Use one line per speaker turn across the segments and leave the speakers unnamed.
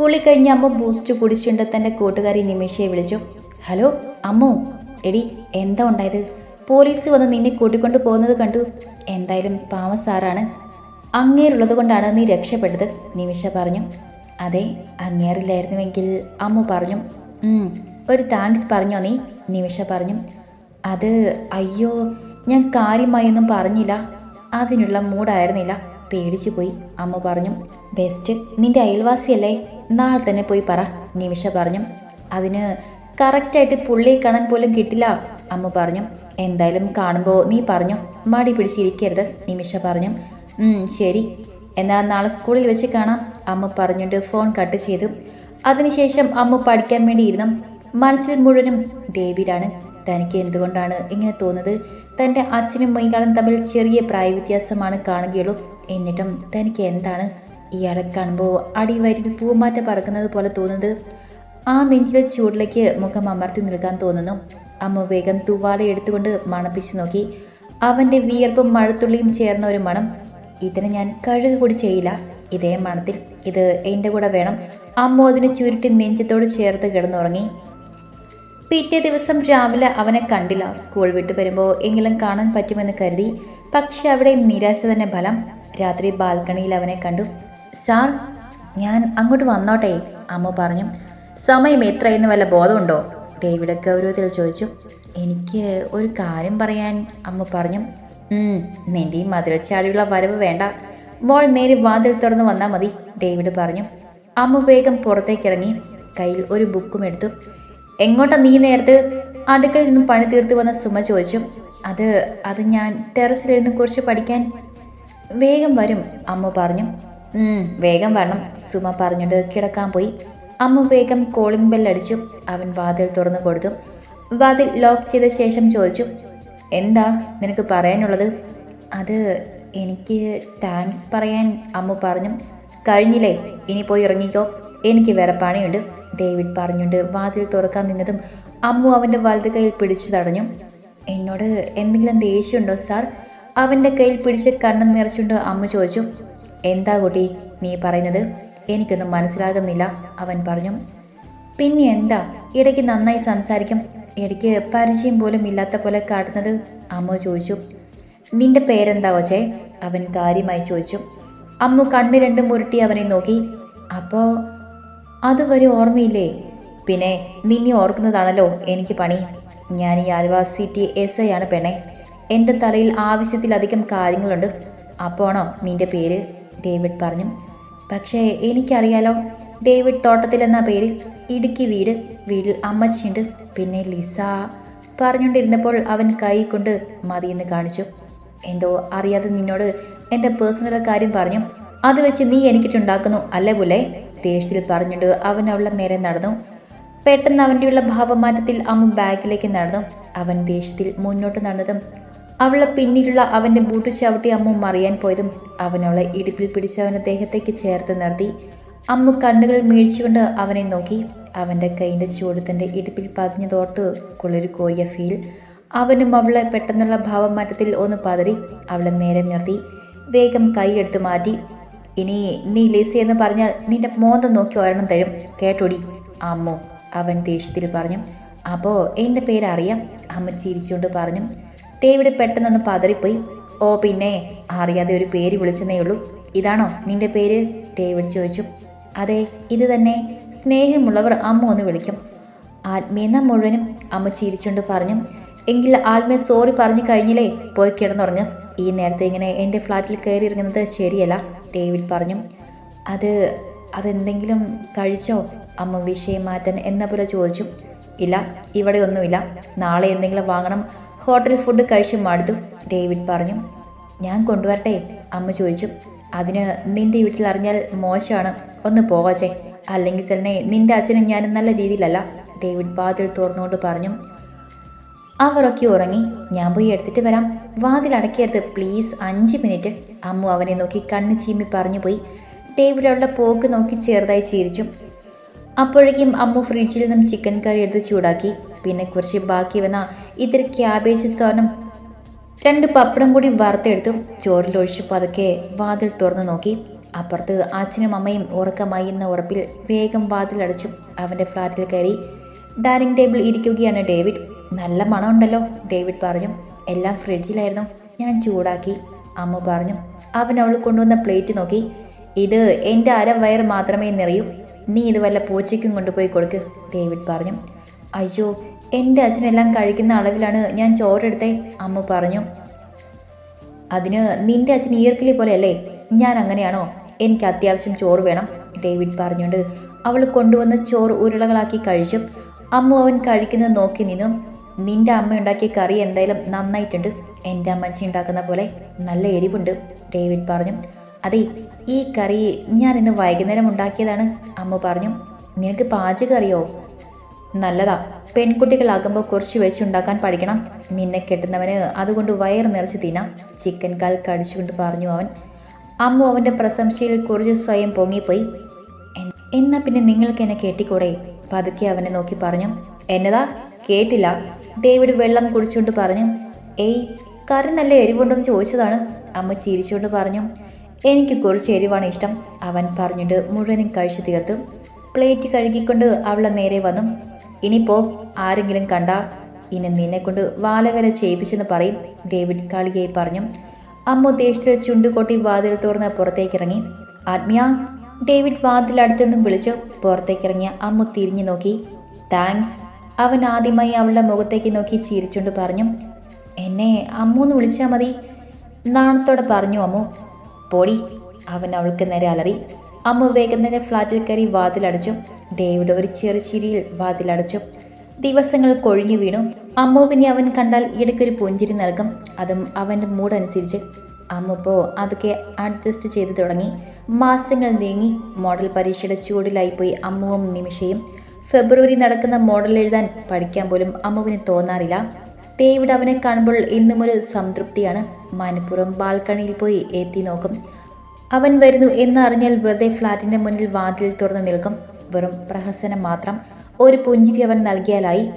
കുളി കഴിഞ്ഞ അമ്മ ബൂസ്റ്റ് കുടിച്ചുകൊണ്ട് തന്റെ കൂട്ടുകാരി നിമിഷയെ വിളിച്ചു. ഹലോ അമ്മു എടി എന്താ ഉണ്ടായത്? പോലീസ് വന്ന് നിന്നെ കൂട്ടിക്കൊണ്ട് പോകുന്നത് കണ്ടു. എന്തായാലും പാവ സാറാണ്. അങ്ങേരുള്ളത് കൊണ്ടാണ് നീ രക്ഷപ്പെട്ടത് നിമിഷ പറഞ്ഞു. അതെ അങ്ങേറില്ലായിരുന്നുവെങ്കിൽ അമ്മു പറഞ്ഞു. "ഉം, ഒരു താങ്ക്സ് പറഞ്ഞോ നീ നിമിഷ പറഞ്ഞു. അത് അയ്യോ ഞാൻ കാര്യമായൊന്നും പറഞ്ഞില്ല. അതിനുള്ള മൂഡായിരുന്നില്ല. പേടിച്ചു പോയി. അമ്മ പറഞ്ഞു ബെസ്റ്റ് നിന്റെ അയൽവാസിയല്ലേ? നാളെ തന്നെ പോയി പറ നിമിഷ പറഞ്ഞു. അതിന് കറക്റ്റായിട്ട് പുള്ളിയെ കാണാൻ പോലും കിട്ടില്ല അമ്മ പറഞ്ഞു. എന്തായാലും കാണുമ്പോൾ നീ പറഞ്ഞു മടി പിടിച്ചിരിക്കരുത് നിമിഷ പറഞ്ഞു. ശരി. എന്നാൽ നാളെ സ്കൂളിൽ വെച്ച് കാണാം അമ്മ പറഞ്ഞിട്ട് ഫോൺ കട്ട് ചെയ്തു. അതിനുശേഷം അമ്മ പഠിക്കാൻ വേണ്ടിയിരുന്നു മനസ്സിൽ മുഴുവനും ഡേവിഡാണ്. തനിക്ക് എന്തുകൊണ്ടാണ് ഇങ്ങനെ തോന്നുന്നത്? തന്റെ അച്ഛനും മൈകാളും തമ്മിൽ ചെറിയ പ്രായവ്യത്യാസമാണ് കാണുകയുള്ളൂ. എന്നിട്ടും തനിക്ക് എന്താണ് ഇയാളെ കാണുമ്പോൾ അടിവയറ്റിൽ പൂമാറ്റ പറക്കുന്നത് പോലെ തോന്നുന്നത്? ആ നെഞ്ചിലെ ചൂടിലേക്ക് മുഖം അമർത്തി നിൽക്കാൻ തോന്നുന്നു. അമ്മ വേഗം തൂവാല എടുത്തുകൊണ്ട് മണപ്പിച്ചു നോക്കി. അവന്റെ വിയർപ്പും മഴത്തുള്ളിയും ചേർന്ന ഒരു മണം. ഇതിന് ഞാൻ കഴുകു കൂടി ചെയ്യില്ല. ഇതേ മണത്തിൽ ഇത് എന്റെ കൂടെ വേണം. അമ്മ അതിനെ ചുരുട്ടി നെഞ്ചത്തോട് ചേർത്ത് കിടന്നുറങ്ങി. പിറ്റേ ദിവസം രാവിലെ അവനെ കണ്ടില്ല. സ്കൂൾ വിട്ടു വരുമ്പോൾ എങ്കിലും കാണാൻ പറ്റുമെന്ന് കരുതി. പക്ഷെ അവിടെ നിരാശ തന്നെ ഫലം. രാത്രി ബാൽക്കണിയിൽ അവനെ കണ്ടു. സാർ ഞാൻ അങ്ങോട്ട് വന്നോട്ടെ അമ്മ പറഞ്ഞു. സമയം എത്രയെന്ന് വല്ല ബോധമുണ്ടോ? ഡേവിഡ് ഗൗരവത്തിൽ ചോദിച്ചു. എനിക്ക് ഒരു കാര്യം പറയാൻ അമ്മ പറഞ്ഞു. "ഉം, നിന്റെ ഈ മതിൽച്ചാടിയുള്ള വരവ് വേണ്ട. മോൾ നേരെ വാതിൽ തുറന്ന് വന്നാൽ മതി ഡേവിഡ് പറഞ്ഞു. അമ്മ വേഗം പുറത്തേക്ക് ഇറങ്ങി. കയ്യിൽ ഒരു ബുക്കും എടുത്തു. എങ്ങോട്ടാ നീ നേരത്ത്? അടുക്കളയിൽ നിന്നും പണി തീർത്ത് വന്ന സുമ ചോദിച്ചു. അത് അത് ഞാൻ ടെറസിലിരുന്ന് കുറച്ച് പഠിക്കാൻ വേഗം വരും അമ്മ പറഞ്ഞു. "ഉം, വേഗം വരണം സുമ പറഞ്ഞിട്ട് കിടക്കാൻ പോയി. അമ്മ വേഗം കോളിംഗ് ബെൽ അടിച്ചു. അവൻ വാതിൽ തുറന്നു കൊടുത്തു. വാതിൽ ലോക്ക് ചെയ്ത ശേഷം ചോദിച്ചു എന്താ നിനക്ക് പറയാനുള്ളത്? അത് എനിക്ക് താങ്ക്സ് പറയാൻ അമ്മ പറഞ്ഞു. കഴിഞ്ഞില്ലേ ഇനി പോയി ഇറങ്ങിക്കോ എനിക്ക് വേറെ പണിയുണ്ട് ഡേവിഡ് പറഞ്ഞുകൊണ്ട് വാതിൽ തുറക്കാൻ നിന്നതും അമ്മു അവന്റെ വലത് കയ്യിൽ പിടിച്ചു തടഞ്ഞു. എന്നോട് എന്തെങ്കിലും ദേഷ്യമുണ്ടോ സാർ? അവന്റെ കയ്യിൽ പിടിച്ച് കണ്ണു നിറച്ചുകൊണ്ട് അമ്മ ചോദിച്ചു എന്താ കുട്ടി നീ പറയുന്നത്? എനിക്കൊന്നും മനസ്സിലാകുന്നില്ല അവൻ പറഞ്ഞു. പിന്നെ എന്താ? ഇടയ്ക്ക് നന്നായി സംസാരിക്കും. ഇടയ്ക്ക് പരിചയം പോലും ഇല്ലാത്ത പോലെ കാട്ടുന്നത് അമ്മ ചോദിച്ചു. നിന്റെ പേരെന്താ ഓച്ചേ അവൻ കാര്യമായി ചോദിച്ചു. അമ്മ കണ്ണ് രണ്ടും മുരുട്ടി അവനെ നോക്കി. അപ്പോൾ അതുവരെ ഓർമ്മയില്ലേ? പിന്നെ നിന്നെ ഓർക്കുന്നതാണല്ലോ എനിക്ക് പണി. ഞാൻ ഈ ആലുവ സിറ്റി എസ് ഐ ആണ് പെണ്ണെ. എന്റെ തലയിൽ ആവശ്യത്തിലധികം കാര്യങ്ങളുണ്ട്. അപ്പോണോ നിന്റെ പേര്? ഡേവിഡ് പറഞ്ഞു. പക്ഷേ എനിക്കറിയാലോ ഡേവിഡ് തോട്ടത്തിൽ എന്ന പേര്. ഇടുക്കി വീട് വീട്ടിൽ അമ്മച്ചിയുണ്ട്. പിന്നെ ലിസ. പറഞ്ഞുകൊണ്ടിരുന്നപ്പോൾ അവൻ കൈ കൊണ്ട് മതിയെന്ന് കാണിച്ചു. എന്തോ അറിയാതെ നിന്നോട് എന്റെ പേഴ്സണൽ കാര്യം പറഞ്ഞു. അത് വെച്ച് നീ എനിക്കിട്ടുണ്ടാക്കുന്നു അല്ലേ പോലെ ദേഷ്യത്തിൽ പറഞ്ഞിട്ട് അവൻ അവളെ നേരെ നടന്നു. പെട്ടെന്ന് അവന്റെയുള്ള ഭാവമാറ്റത്തിൽ അമ്മ ബാഗിലേക്ക് നടന്നു. അവൻ ദേഷ്യത്തിൽ മുന്നോട്ട് നടന്നതും അവളെ പിന്നിലുള്ള അവന്റെ ബൂട്ട് ചവിട്ടി അമ്മ മറിയാൻ പോയതും അവൻ അവളെ ഇടുപ്പിൽ പിടിച്ച് അവനെ ദേഹത്തേക്ക് ചേർത്ത് നിർത്തി. അമ്മ കണ്ണുകൾ വീഴ്ചകൊണ്ട് അവനെ നോക്കി. അവന്റെ കൈയിന്റെ ചൂട് തന്റെ ഇടുപ്പിൽ പതിഞ്ഞതോർത്ത് കുളിരു കോരിയ ഫീൽ. അവനും അവളെ പെട്ടെന്നുള്ള ഭാവമാറ്റത്തിൽ ഒന്ന് പതറി അവളെ നേരെ നിർത്തി. വേഗം കൈയെടുത്ത് മാറ്റി. ഇനി നീ ലേസി എന്ന് പറഞ്ഞാൽ നിന്റെ മോന്ത നോക്കി ഒരെണ്ണം തരും. കേട്ടോടി അമ്മോ അവൻ ദേഷ്യത്തിൽ പറഞ്ഞു. അപ്പോൾ എന്റെ പേരറിയാം അമ്മ ചിരിച്ചുകൊണ്ട് പറഞ്ഞു. ഡേവിഡ് പെട്ടെന്നൊന്ന് പതറിപ്പോയി. ഓ പിന്നെ അറിയാതെ ഒരു പേര് വിളിച്ചെന്നേ ഉള്ളൂ. ഇതാണോ നിന്റെ പേര്? ഡേവിഡ് ചോദിച്ചു. അതെ ഇത് തന്നെ. സ്നേഹമുള്ളവർ അമ്മ ഒന്ന് വിളിക്കും. ആത്മീയന മുഴുവനും അമ്മ ചിരിച്ചുകൊണ്ട് പറഞ്ഞു. എങ്കിൽ ആത്മീയ സോറി പറഞ്ഞു കഴിഞ്ഞില്ലേ? പോയി കിടന്നുറങ്ങ്. ഈ നേരത്തെ ഇങ്ങനെ എന്റെ ഫ്ലാറ്റിൽ കയറി ഇറങ്ങുന്നത് ശരിയല്ല ഡേവിഡ് പറഞ്ഞു. അത് അതെന്തെങ്കിലും കഴിച്ചോ? അമ്മ വിഷയം മാറ്റാൻ എന്ന പോലെ ചോദിച്ചു. ഇല്ല ഇവിടെ ഒന്നുമില്ല. നാളെ എന്തെങ്കിലും വാങ്ങണം. ഹോട്ടൽ ഫുഡ് കഴിച്ച് മടുത്തു. ഡേവിഡ് പറഞ്ഞു ഞാൻ കൊണ്ടുവരട്ടെ? അമ്മ ചോദിച്ചു. അതിന് നിന്റെ വീട്ടിൽ അറിഞ്ഞാൽ മോശമാണ്. ഒന്ന് പോവച്ചേ അല്ലെങ്കിൽ തന്നെ നിന്റെ അച്ഛനും ഞാനും നല്ല രീതിയിലല്ല. ഡേവിഡ് വാതിൽ തുറന്നുകൊണ്ട് പറഞ്ഞു. അവരൊക്കെ ഉറങ്ങി. ഞാൻ പോയി എടുത്തിട്ട് വരാം. വാതിൽ അടക്കിയെടുത്ത് പ്ലീസ് അഞ്ച് മിനിറ്റ് അമ്മു അവനെ നോക്കി കണ്ണ് ചീമ്മി പറഞ്ഞു പോയി. ഡേവിഡ് അവളുടെ പോക്ക് നോക്കി ചെറുതായി ചിരിച്ചു. അപ്പോഴേക്കും അമ്മു ഫ്രിഡ്ജിൽ നിന്നും ചിക്കൻ കറി എടുത്ത് ചൂടാക്കി. പിന്നെ കുറച്ച് ബാക്കി വന്ന ഇത്തിരി ക്യാബേജ് തോരനും രണ്ട് പപ്പടം കൂടി വറുത്തെടുത്തു ചോറിലൊഴിച്ച് പതുക്കെ വാതിൽ തുറന്നു നോക്കി. അപ്പുറത്ത് അച്ഛനും അമ്മയും ഉറക്കമായി എന്ന ഉറപ്പിൽ വേഗം വാതിലടച്ചു അവന്റെ ഫ്ലാറ്റിൽ കയറി. ഡൈനിങ് ടേബിൾ ഇരിക്കുകയാണ് ഡേവിഡ്. നല്ല മണമുണ്ടല്ലോ ഡേവിഡ് പറഞ്ഞു. എല്ലാം ഫ്രിഡ്ജിലായിരുന്നു. ഞാൻ ചൂടാക്കി. അമ്മ പറഞ്ഞു. അവൻ അവൾ കൊണ്ടുവന്ന പ്ലേറ്റ് നോക്കി. ഇത് എന്റെ അര വയർ മാത്രമേ നിറയൂ. നീ ഇത് വല്ല പൂച്ചയ്ക്കും കൊണ്ടുപോയി കൊടുക്ക് ഡേവിഡ് പറഞ്ഞു. അയ്യോ എന്റെ അച്ഛനെല്ലാം കഴിക്കുന്ന അളവിലാണ് ഞാൻ ചോറെടുത്തേ അമ്മ പറഞ്ഞു. അതിന് നിന്റെ അച്ഛൻ ഈർക്കിലി പോലെയല്ലേ? ഞാൻ അങ്ങനെയാണോ? എനിക്ക് അത്യാവശ്യം ചോറ് വേണം ഡേവിഡ് പറഞ്ഞുകൊണ്ട് അവൾ കൊണ്ടുവന്ന ചോറ് ഉരുളകളാക്കി കഴിച്ചു. അമ്മു അവൻ കഴിക്കുന്നത് നോക്കി നിന്നു. നിന്റെ അമ്മ ഉണ്ടാക്കിയ കറി എന്തായാലും നന്നായിട്ടുണ്ട്. എന്റെ അമ്മച്ചി ഉണ്ടാക്കുന്ന പോലെ നല്ല എരിവുണ്ട് ഡേവിഡ് പറഞ്ഞു. അതെ ഈ കറി ഞാൻ ഇന്ന് വൈകുന്നേരം ഉണ്ടാക്കിയതാണ് അമ്മ പറഞ്ഞു. നിനക്ക് പാചകം അറിയോ നല്ലതാ. പെൺകുട്ടികളാകുമ്പോൾ കുറച്ച് വെച്ചുണ്ടാക്കാൻ പഠിക്കണം. നിന്നെ കെട്ടുന്നവന് അതുകൊണ്ട് വയറ് നിറച്ച് തിന്നാം. ചിക്കൻ കാൽ കടിച്ചുകൊണ്ട് പറഞ്ഞു അവൻ. അമ്മു അവന്റെ പ്രശംസയിൽ കുറച്ച് സ്വയം പൊങ്ങിപ്പോയി. "എൻ- എന്നാ പിന്നെ നിങ്ങൾക്ക് എന്നെ കെട്ടിക്കൂടെ? പതുക്കെ അവനെ നോക്കി പറഞ്ഞു. എന്നതാ? കേട്ടില്ല. ഡേവിഡ് വെള്ളം കുടിച്ചുകൊണ്ട് പറഞ്ഞു. ഏയ് കറി നല്ല എരിവുണ്ടെന്ന് ചോദിച്ചതാണ്. അമ്മ ചിരിച്ചുകൊണ്ട് പറഞ്ഞു. എനിക്ക് കുറച്ച് എരിവാണ് ഇഷ്ടം. അവൻ പറഞ്ഞിട്ട് മുഴുവനും കഴിച്ചു തീർത്തു. പ്ലേറ്റ് കഴുകിക്കൊണ്ട് അവളെ നേരെ വന്നു. ഇനിയിപ്പോ ആരെങ്കിലും കണ്ട ഇനി നിന്നെ കൊണ്ട് വാലവര ചെയ്യിപ്പിച്ചെന്ന് പറയും ഡേവിഡ് കാളികയായി പറഞ്ഞു. അമ്മ ദേഷ്യത്തിൽ ചുണ്ടുകൊട്ടി വാതിൽ തുറന്ന് പുറത്തേക്കിറങ്ങി. ആത്മീയ ഡേവിഡ് വാതിലടുത്തുനിന്നും വിളിച്ചു പുറത്തേക്കിറങ്ങിയ അമ്മ തിരിഞ്ഞു നോക്കി. താങ്ക്സ്. അവൻ ആദ്യമായി അവളുടെ മുഖത്തേക്ക് നോക്കി ചിരിച്ചുകൊണ്ട് പറഞ്ഞു. എന്നെ അമ്മൂന്ന് വിളിച്ചാൽ മതി. നാണത്തോടെ പറഞ്ഞു അമ്മു. പൊടി അവൻ അവൾക്ക് നേരെ അലറി. അമ്മ വേഗം തന്നെ ഫ്ലാറ്റിൽ കയറി വാതിലടച്ചു. ഡേവിഡ് ഒരു ചെറു ചിരിയിൽ വാതിലടച്ചു. ദിവസങ്ങൾ കൊഴിഞ്ഞു വീണു. അമ്മുവിനെ അവൻ കണ്ടാൽ ഇടയ്ക്കൊരു പുഞ്ചിരി നൽകും. അതും അവന്റെ മൂഡനുസരിച്ച് അമ്മ ഇപ്പോൾ അതൊക്കെ അഡ്ജസ്റ്റ് ചെയ്തു തുടങ്ങി. മാസങ്ങൾ നീങ്ങി. മോഡൽ പരീക്ഷയുടെ ചൂടിലായിപ്പോയി അമ്മുവും നിമിഷയും. ഫെബ്രുവരി നടക്കുന്ന മോഡൽ എഴുതാൻ പഠിക്കാൻ പോലും അമ്മുവിന് തോന്നാറില്ല. ഡേവിഡ് അവനെ കാണുമ്പോൾ ഇന്നും ഒരു സംതൃപ്തിയാണ്. മനപ്പുറം ബാൽക്കണിയിൽ പോയി എത്തി നോക്കും. അവൻ വരുന്നു എന്നറിഞ്ഞാൽ വെറുതെ ഫ്ലാറ്റിന്റെ മുന്നിൽ വാതിൽ തുറന്നു നിൽക്കും. വെറും പ്രഹസനം മാത്രം. ഒരു പുഞ്ചിരി അവൻ നൽകിയാലായി.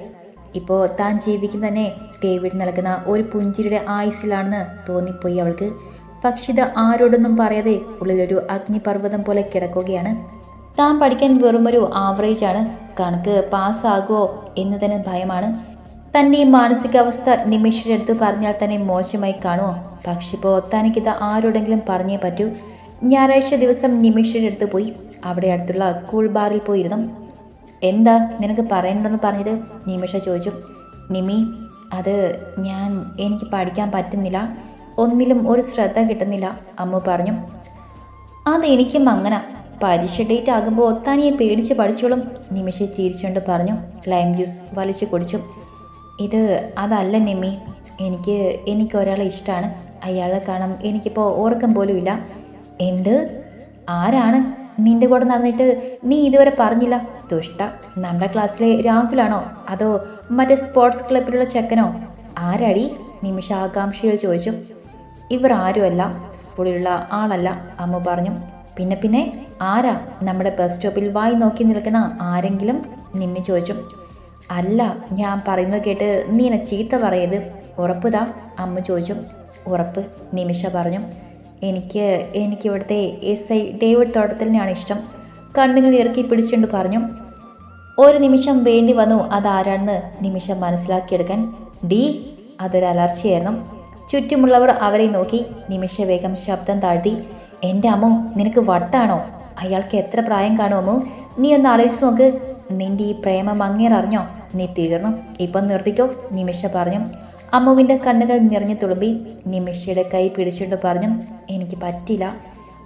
ഇപ്പോൾ താൻ ജീവിക്കുന്ന തന്നെ ഡേവിഡ് നൽകുന്ന ഒരു പുഞ്ചിരിയുടെ ആയുസിലാണെന്ന് തോന്നിപ്പോയി അവൾക്ക്. പക്ഷെ ഇത് ആരോടൊന്നും പറയാതെ ഉള്ളിലൊരു അഗ്നിപർവതം പോലെ കിടക്കുകയാണ്. താൻ പഠിക്കാൻ വെറുമൊരു ആവറേജ് ആണ്. കണക്ക് പാസ്സാകുമോ എന്ന് തന്നെ ഭയമാണ്. തന്റെ ഈ മാനസികാവസ്ഥ നിമിഷയുടെ അടുത്ത് പറഞ്ഞാൽ തന്നെ മോശമായി കാണുമോ പക്ഷിപ്പോൾ തനിക്കിത് ആരോടെങ്കിലും പറഞ്ഞേ പറ്റൂ. ഞായറാഴ്ച ദിവസം നിമിഷയുടെ അടുത്ത് പോയി. അവിടെ അടുത്തുള്ള കൂൾ ബാറിൽ പോയിരുന്നു. എന്താ നിനക്ക് പറയണ്ടെന്ന് പറഞ്ഞത് നിമിഷ ചോദിച്ചു. നിമി അത് ഞാൻ എനിക്ക് പഠിക്കാൻ പറ്റുന്നില്ല. ഒന്നിലും ഒരു ശ്രദ്ധ കിട്ടുന്നില്ല അമ്മ പറഞ്ഞു. അതെനിക്കും അങ്ങനെ. പരീക്ഷ ഡേറ്റ് ആകുമ്പോൾ ഒത്താനിയെ പേടിച്ച് പഠിച്ചോളും നിമിഷ ചിരിച്ചുകൊണ്ട് പറഞ്ഞു. ലൈം ജ്യൂസ് വലിച്ചു കുടിച്ചു. ഇത് അതല്ല നിമി. എനിക്ക് എനിക്ക് ഒരാളെ ഇഷ്ടമാണ് അയാളെ കാണാൻ എനിക്കിപ്പോൾ ഓർക്കം പോലും ഇല്ല എന്ത്? ആരാണ് നിന്റെ കൂടെ നടന്നിട്ട് നീ ഇതുവരെ പറഞ്ഞില്ല? ദുഷ്ട നമ്മുടെ ക്ലാസ്സിലെ രാഹുലാണോ? അതോ മറ്റേ സ്പോർട്സ് ക്ലബിലുള്ള ചെക്കനോ? ആരടി? നിമിഷ ആകാംക്ഷയിൽ ചോദിച്ചു. ഇവർ ആരുമല്ല സ്കൂളിലുള്ള ആളല്ല അമ്മ പറഞ്ഞു. പിന്നെ പിന്നെ ആരാ നമ്മുടെ ബസ് സ്റ്റോപ്പിൽ വായി നോക്കി നിൽക്കുന്ന ആരെങ്കിലും? നിമ്മി ചോദിച്ചു. അല്ല ഞാൻ പറയുന്നത് കേട്ട് നീ എന്നെ ചീത്ത പറയരുത്. ഉറപ്പുതാ അമ്മ ചോദിച്ചു. ഉറപ്പ് നിമിഷ പറഞ്ഞു. എനിക്ക് എനിക്ക് ഇവിടുത്തെ എസ് ഐ ഡേവിഡ് തോട്ടത്തിലിനെയാണ് ഇഷ്ടം. കണ്ണുകൾ ഇറക്കി പിടിച്ചുകൊണ്ട് പറഞ്ഞു. ഒരു നിമിഷം വേണ്ടി വന്നു. അതാരാണെന്ന് നിമിഷം മനസ്സിലാക്കിയെടുക്കാൻ. ഡി അതൊരു അലർച്ചയായിരുന്നു. ചുറ്റുമുള്ളവർ അവരെ നോക്കി നിമിഷ വേഗം ശബ്ദം താഴ്ത്തി. എന്റെ അമ്മു നിനക്ക് വട്ടാണോ? അയാൾക്ക് എത്ര പ്രായം കാണുമോ? നീ ഒന്ന് ആലോചിച്ച് നോക്ക്. നിന്റെ ഈ പ്രേമം അങ്ങേററിഞ്ഞോ നീ തീർന്നു. ഇപ്പം നിർത്തിക്കോ നിമിഷ പറഞ്ഞു. അമ്മുവിന്റെ കണ്ണുകൾ നിറഞ്ഞു തുളുമ്പി നിമിഷയുടെ കൈ പിടിച്ചുകൊണ്ട് പറഞ്ഞു എനിക്ക് പറ്റില്ല.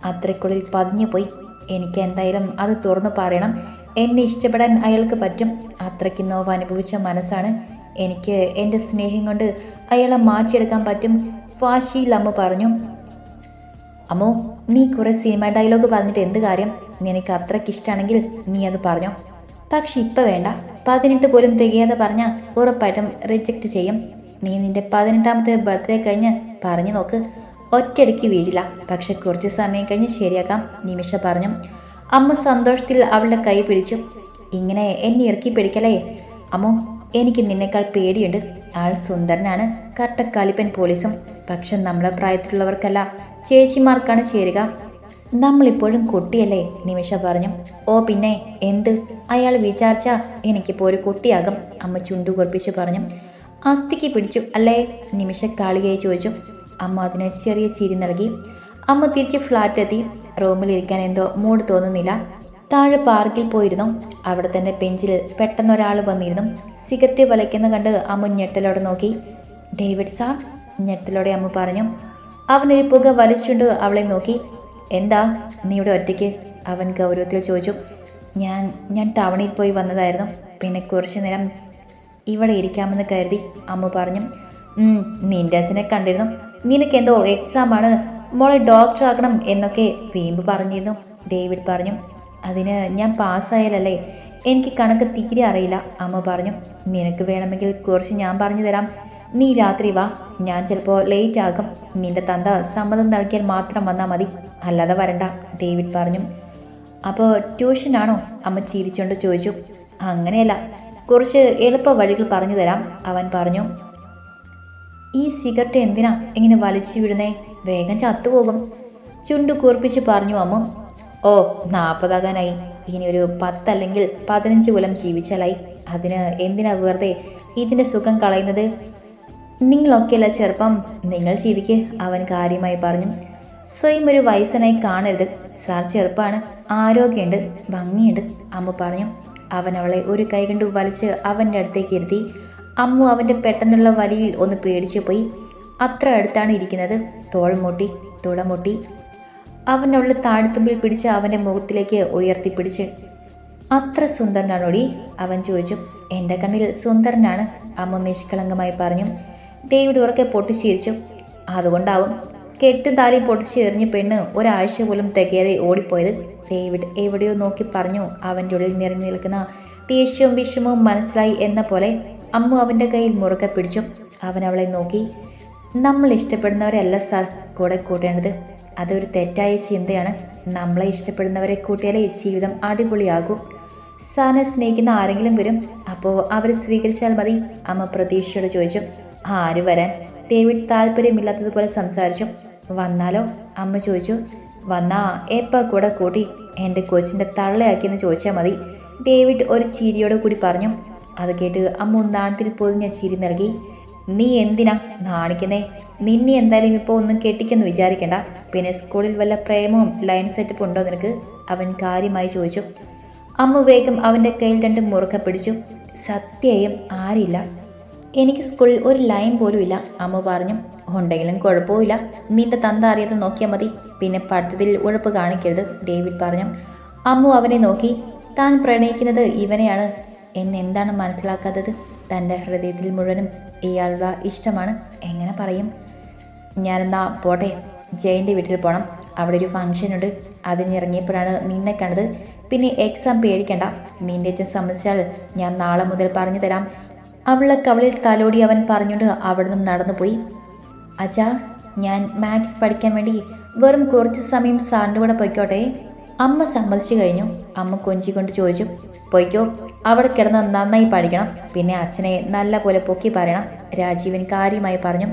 അത്രയ്ക്കുള്ളിൽ പതിഞ്ഞു പോയി എനിക്ക് എന്തായാലും അത് തുറന്നു പറയണം. എന്നെ ഇഷ്ടപ്പെടാൻ അയാൾക്ക് പറ്റും. അത്രയ്ക്ക് നോവ് അനുഭവിച്ച മനസ്സാണ്. എനിക്ക് എന്റെ സ്നേഹം കൊണ്ട് അയാളെ മാറ്റിയെടുക്കാൻ പറ്റും ഫാഷിയിൽ അമ്മ പറഞ്ഞു. അമ്മോ നീ കുറേ സിനിമ ഡയലോഗ് പറഞ്ഞിട്ട് എന്ത് കാര്യം? നിനക്ക് അത്രയ്ക്ക് ഇഷ്ടമാണെങ്കിൽ നീ അത് പറഞ്ഞോ. പക്ഷെ ഇപ്പം വേണ്ട. പതിനെട്ട് പോലും തികയാതെ പറഞ്ഞാൽ ഉറപ്പായിട്ടും റിജക്റ്റ് ചെയ്യും. നീ നിന്റെ പതിനെട്ടാമത്തെ ബർത്ത്ഡേ കഴിഞ്ഞ് പറഞ്ഞു നോക്ക്. ഒറ്റയടിക്ക് വീഴില്ല. പക്ഷെ കുറച്ച് സമയം കഴിഞ്ഞ് ശരിയാക്കാം നിമിഷ പറഞ്ഞു. അമ്മ സന്തോഷത്തിൽ അവളുടെ കൈ പിടിച്ചു. ഇങ്ങനെ എന്നെ ഇറക്കി പിടിക്കലേ അമ്മോ എനിക്ക് നിന്നേക്കാൾ പേടിയുണ്ട്. ആൾ സുന്ദരനാണ്. കട്ടക്കാലിപ്പൻ പോലീസും. പക്ഷെ നമ്മളെ പ്രായത്തിലുള്ളവർക്കല്ല. ചേച്ചിമാർക്കാണ് ചേരുക. നമ്മളിപ്പോഴും കുട്ടിയല്ലേ നിമിഷ പറഞ്ഞു. ഓ പിന്നെ എന്ത്? അയാൾ വിചാരിച്ചാ എനിക്കിപ്പോൾ ഒരു കുട്ടിയാകും അമ്മ ചുണ്ടു കുറിപ്പിച്ച് പറഞ്ഞു. അസ്ഥിക്ക് പിടിച്ചു. അല്ലേ? നിമിഷ ചോദിച്ചു. അമ്മ അതിന് ചെറിയ ചിരി നൽകി. അമ്മ തിരിച്ച് ഫ്ലാറ്റിലെത്തി. റൂമിലിരിക്കാൻ എന്തോ മൂഡ് തോന്നുന്നില്ല. താഴെ പാർക്കിൽ പോയിരുന്നു. അവിടെ തന്നെ ബെഞ്ചിൽ പെട്ടെന്ന് ഒരാൾ വന്നിരുന്നു. സിഗരറ്റ് വലയ്ക്കുന്ന കണ്ട് അമ്മ ഞെട്ടലോടെ നോക്കി. ഡേവിഡ് സാർ ഞെട്ടലോടെ അമ്മ പറഞ്ഞു. അവനൊരു പുക വലിച്ചുകൊണ്ട് അവളെ നോക്കി. എന്താ? നീ ഇവിടെ ഒറ്റയ്ക്ക്? അവൻ ഗൗരവത്തിൽ ചോദിച്ചു. ഞാൻ ഞാൻ ടൗണിൽ പോയി വന്നതായിരുന്നു. പിന്നെ കുറച്ചു നേരം ഇവിടെ ഇരിക്കാമെന്ന് കരുതി അമ്മ പറഞ്ഞു നിന്റെ അച്ഛനെ കണ്ടിരുന്നു. നിനക്കെന്തോ എക്സാമാണ് മോളെ ഡോക്ടർ ആക്കണം എന്നൊക്കെ വീമ്പ് പറഞ്ഞിരുന്നു. ഡേവിഡ് പറഞ്ഞു അതിന് ഞാൻ പാസ്സായാലല്ലേ എനിക്ക് കണക്ക് തീരെ അറിയില്ല. അമ്മ പറഞ്ഞു നിനക്ക് വേണമെങ്കിൽ കുറച്ച് ഞാൻ പറഞ്ഞു തരാം. നീ രാത്രി വാ. ഞാൻ ചിലപ്പോൾ ലേറ്റ് ആകും. നിന്റെ തന്ത സമ്മതം നൽകിയാൽ മാത്രം വന്നാൽ മതി. അല്ലാതെ വരണ്ട ഡേവിഡ് പറഞ്ഞു. അപ്പോൾ ട്യൂഷനാണോ അമ്മ ചിരിച്ചുകൊണ്ട് ചോദിച്ചു. അങ്ങനെയല്ല. കുറച്ച് എളുപ്പ വഴികൾ പറഞ്ഞു തരാം അവൻ പറഞ്ഞു. ഈ സിഗരറ്റ് എന്തിനാ ഇങ്ങനെ വലിച്ചു വിടുന്നേ? വേഗം ചത്തുപോകും. ചുണ്ടു കൂർപ്പിച്ച് പറഞ്ഞു അമ്മ. ഓ നാൽപ്പതാകാനായി ഇനി ഒരു പത്തല്ലെങ്കിൽ പതിനഞ്ച് കൊല്ലം ജീവിച്ചാലായി. അതിന് എന്തിനാ വെറുതെ ഇതിന്റെ സുഖം കളയുന്നത്? നിങ്ങളൊക്കെയല്ല ചെറുപ്പം. നിങ്ങൾ ജീവിക്ക് അവൻ കാര്യമായി പറഞ്ഞു. സ്വയം ഒരു വയസ്സനായി കാണരുത്. സാർ ചെറുപ്പമാണ് ആരോഗ്യമുണ്ട്. ഭംഗിയുണ്ട് അമ്മ പറഞ്ഞു. അവൻ അവളെ ഒരു കൈ കൊണ്ട് വലിച്ച് അവന്റെ അടുത്തേക്ക് ഇരുത്തി അമ്മു അവന്റെ പെട്ടെന്നുള്ള വലിയിൽ ഒന്ന് പേടിച്ചു പോയി. അത്ര അടുത്താണ് ഇരിക്കുന്നത്. തോൾമുട്ടി അവൻ അവളെ താഴ്ത്തുമ്പിൽ പിടിച്ച് അവന്റെ മുഖത്തിലേക്ക് ഉയർത്തിപ്പിടിച്ച് അത്ര സുന്ദരനാണോടി? അവൻ ചോദിച്ചു. എന്റെ കണ്ണിൽ സുന്ദരനാണ് അമ്മ നിഷ്കളങ്കമായി പറഞ്ഞു. ഡേവിഡ് ഉറക്കെ പൊട്ടിച്ചിരിച്ചു. അതുകൊണ്ടാവും. കെട്ട് താലി പൊട്ടിച്ചെറിഞ്ഞ പെണ്ണ് ഒരാഴ്ച പോലും തികയാതെ ഓടിപ്പോയത്. ഡേവിഡ് എവിടെയോ നോക്കി പറഞ്ഞു. അവന്റെ ഉള്ളിൽ നിറഞ്ഞു നിൽക്കുന്ന ദേഷ്യവും വിഷമവും മനസ്സിലായി എന്ന പോലെ അമ്മു അവന്റെ കയ്യിൽ മുറുകെ പിടിച്ചു. അവൻ അവളെ നോക്കി നമ്മൾ ഇഷ്ടപ്പെടുന്നവരല്ല സാർ കൂടെ കൂട്ടേണ്ടത്. അതൊരു തെറ്റായ ചിന്തയാണ്. നമ്മളെ ഇഷ്ടപ്പെടുന്നവരെ കൂട്ടിയാലേ ജീവിതം അടിപൊളിയാകൂ. സാറിനെ സ്നേഹിക്കുന്ന ആരെങ്കിലും വരും. അപ്പോൾ അവർ സ്വീകരിച്ചാൽ മതി അമ്മ പ്രതീക്ഷയോട് ചോദിച്ചു. ആര് വരാൻ? ഡേവിഡ് താല്പര്യമില്ലാത്തതുപോലെ സംസാരിച്ചു. വന്നാലോ? അമ്മ ചോദിച്ചു. വന്നാ എപ്പ കൂടെ കൂട്ടി എന്റെ കൊച്ചിന്റെ തള്ളയാക്കിയെന്ന് ചോദിച്ചാൽ മതി. ഡേവിഡ് ഒരു ചിരിയോടെ കൂടി പറഞ്ഞു. അത് കേട്ട് അമ്മ നാണത്തിൽ ഞാൻ ചിരി നൽകി. നീ എന്തിനാ നാണിക്കുന്നേ? നിന്നെ എന്തായാലും ഇപ്പോൾ ഒന്നും കെട്ടിക്കെന്ന് വിചാരിക്കണ്ട. പിന്നെ സ്കൂളിൽ വല്ല പ്രേമവും ലൈൻ സെറ്റപ്പ് ഉണ്ടോ നിനക്ക്? അവൻ കാര്യമായി ചോദിച്ചു. അമ്മ വേഗം അവന്റെ കയ്യിൽ രണ്ട് മുറുക്ക പിടിച്ചു. സത്യയും ആരില്ല. എനിക്ക് സ്കൂളിൽ ഒരു ലൈൻ പോലും ഇല്ല അമ്മ പറഞ്ഞു. ഉണ്ടെങ്കിലും കുഴപ്പമില്ല നിന്റെ തന്ത അറിയാതെ നോക്കിയാൽ മതി. പിന്നെ പഠിത്തത്തിൽ ഉഴപ്പ് കാണിക്കരുത് ഡേവിഡ് പറഞ്ഞു. അമ്മു അവനെ നോക്കി താൻ പ്രണയിക്കുന്നത് ഇവനെയാണ്. എന്നെന്താണ് മനസ്സിലാക്കാത്തത്? തന്റെ ഹൃദയത്തിൽ മുഴുവനും ഇയാളുടെ ഇഷ്ടമാണ്. എങ്ങനെ പറയും? ഞാനെന്നാ പോട്ടെ ജയന്റെ വീട്ടിൽ പോകണം അവിടെ ഒരു ഫംഗ്ഷനുണ്ട്. അതിനിറങ്ങിയപ്പോഴാണ് നിന്നെ കണ്ടത്. പിന്നെ എക്സാം പേടിക്കണ്ട. നിന്റെ അച്ഛൻ സമ്മതിച്ചാൽ ഞാൻ നാളെ മുതൽ പറഞ്ഞു തരാം. അവളെ കവളിൽ തലോടി അവൻ പറഞ്ഞുകൊണ്ട് അവിടെ നിന്നും പോയി അച്ഛാ ഞാൻ മാത്സ് പഠിക്കാൻ വേണ്ടി വെറും കുറച്ച് സമയം സാറിന്റെ കൂടെ പൊയ്ക്കോട്ടെ. അമ്മ സമ്മതിച്ചു കഴിഞ്ഞു. അമ്മ കൊഞ്ചിക്കൊണ്ട് ചോദിച്ചു പൊയ്ക്കോ അവിടെ കിടന്ന് നന്നായി പഠിക്കണം. പിന്നെ അച്ഛനെ നല്ല പോലെ പൊക്കി പറയണം. രാജീവൻ കാര്യമായി പറഞ്ഞു.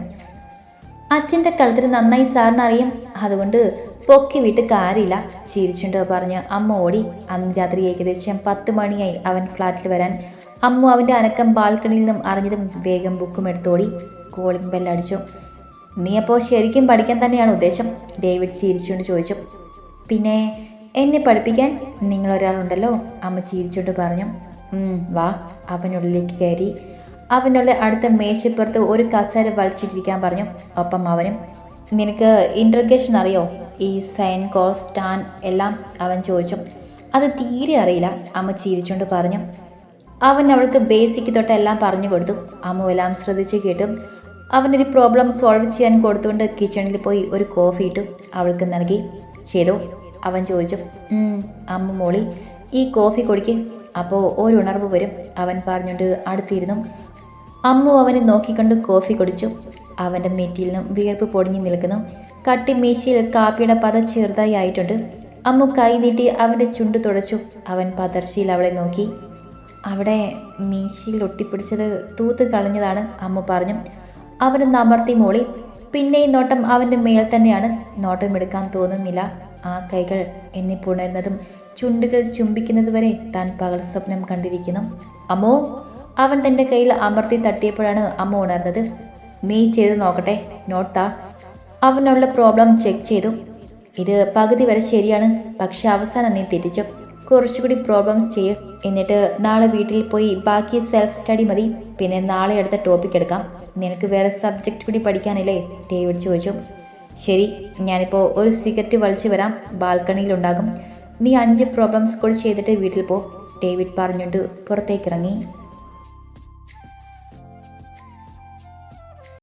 അച്ഛന്റെ കളത്തിൽ നന്നായി സാറിന് അതുകൊണ്ട് പൊക്കി വിട്ട് കാര്യമില്ല ചിരിച്ചുണ്ട് പറഞ്ഞ് അമ്മ ഓടി. അന്ന് രാത്രി ഏകദേശം പത്ത് മണിയായി അവൻ ഫ്ലാറ്റിൽ വരാൻ. അമ്മു അവന്റെ അനക്കം ബാൽക്കണിയിൽ നിന്നും അറിഞ്ഞതും വേഗം ബുക്കും എടുത്തോടി. കോളിംഗ് ബെല്ലടിച്ചു നീ അപ്പോൾ ശരിക്കും പഠിക്കാൻ തന്നെയാണ് ഉദ്ദേശം? ഡേവിഡ് ചിരിച്ചുകൊണ്ട് ചോദിച്ചു. പിന്നെ എന്നെ പഠിപ്പിക്കാൻ നിങ്ങളൊരാളുണ്ടല്ലോ? അമ്മ ചിരിച്ചുകൊണ്ട് പറഞ്ഞു. വാ അവനുള്ളിലേക്ക് കയറി. അവനുള്ള അടുത്ത മേശപ്പുറത്ത് ഒരു കസേര വലിച്ചിട്ടിരിക്കാൻ പറഞ്ഞു. ഒപ്പം അവനും നിനക്ക് ഇൻട്രഗേഷൻ അറിയോ? ഈ സൈൻ കോസ് ടാൻ എല്ലാം? അവൻ ചോദിച്ചു. അത് തീരെ അറിയില്ല അമ്മ ചിരിച്ചുകൊണ്ട് പറഞ്ഞു. അവൻ അവൾക്ക് ബേസിക് തൊട്ട് എല്ലാം പറഞ്ഞു കൊടുത്തു. അമ്മ എല്ലാം ശ്രദ്ധിച്ചു കേട്ടു. അവനൊരു പ്രോബ്ലം സോൾവ് ചെയ്യാൻ കൊടുത്തുകൊണ്ട് കിച്ചണിൽ പോയി ഒരു കോഫി ഇട്ടു. അവൾക്ക് നൽകി. ചെയ്തോ. അവൻ ചോദിച്ചു. അമ്മ മോളി ഈ കോഫി കുടിക്ക്. അപ്പോൾ ഒരു ഉണർവ് വരും. അവൻ പറഞ്ഞുകൊണ്ട് അടുത്തിരുന്നു. അമ്മു അവനെ നോക്കിക്കൊണ്ട് കോഫി കുടിച്ചു. അവന്റെ നെറ്റിയിൽ നിന്നും വിയർപ്പ് പൊടിഞ്ഞു നിൽക്കുന്നു. കട്ടി മീശയിൽ കാപ്പിയുടെ പത ചെറുതായി ആയിട്ടുണ്ട്. അമ്മു കൈ നീട്ടി അവന്റെ ചുണ്ട് തുടച്ചു. അവൻ പതർച്ചയിൽ അവളെ നോക്കി. അവിടെ മീശയിൽ ഒട്ടിപ്പിടിച്ചത് തൂത്ത് കളഞ്ഞതാണ് അമ്മു പറഞ്ഞു. അവന് നമർത്തി മോളി പിന്നെ ഈ നോട്ടം അവന്റെ മേൽ തന്നെയാണ്. നോട്ടം എടുക്കാൻ തോന്നുന്നില്ല. ആ കൈകൾ എന്നെ പുണരുന്നതും ചുണ്ടുകൾ ചുംബിക്കുന്നതുവരെ താൻ പകൽ സ്വപ്നം കണ്ടിരിക്കുന്നു. അമ്മോ അവൻ തന്റെ കയ്യിൽ അമർത്തി തട്ടിയപ്പോഴാണ് അമ്മ ഉണർന്നത്. നീ ചെയ്ത് നോക്കട്ടെ നോട്ടാ. അവനുള്ള പ്രോബ്ലം ചെക്ക് ചെയ്തു. ഇത് പകുതി വരെ ശരിയാണ്. പക്ഷെ അവസാനം നീ തെറ്റിച്ചു. കുറച്ചുകൂടി പ്രോബ്ലംസ് ചെയ്യ്. എന്നിട്ട് നാളെ വീട്ടിൽ പോയി ബാക്കി സെൽഫ് സ്റ്റഡി മതി. പിന്നെ നാളെ അടുത്ത ടോപ്പിക് എടുക്കാം. നിനക്ക് വേറെ സബ്ജക്റ്റ് കൂടി പഠിക്കാനില്ലേ? ഡേവിഡ് ചോദിച്ചു. ശരി ഞാനിപ്പോൾ ഒരു സിഗരറ്റ് വലിച്ചു വരാം. ബാൽക്കണിയിലുണ്ടാകും നീ അഞ്ച് പ്രോബ്ലംസ് കൂടി ചെയ്തിട്ട് വീട്ടിൽ പോ. ഡേവിഡ് പറഞ്ഞുകൊണ്ട് പുറത്തേക്കിറങ്ങി.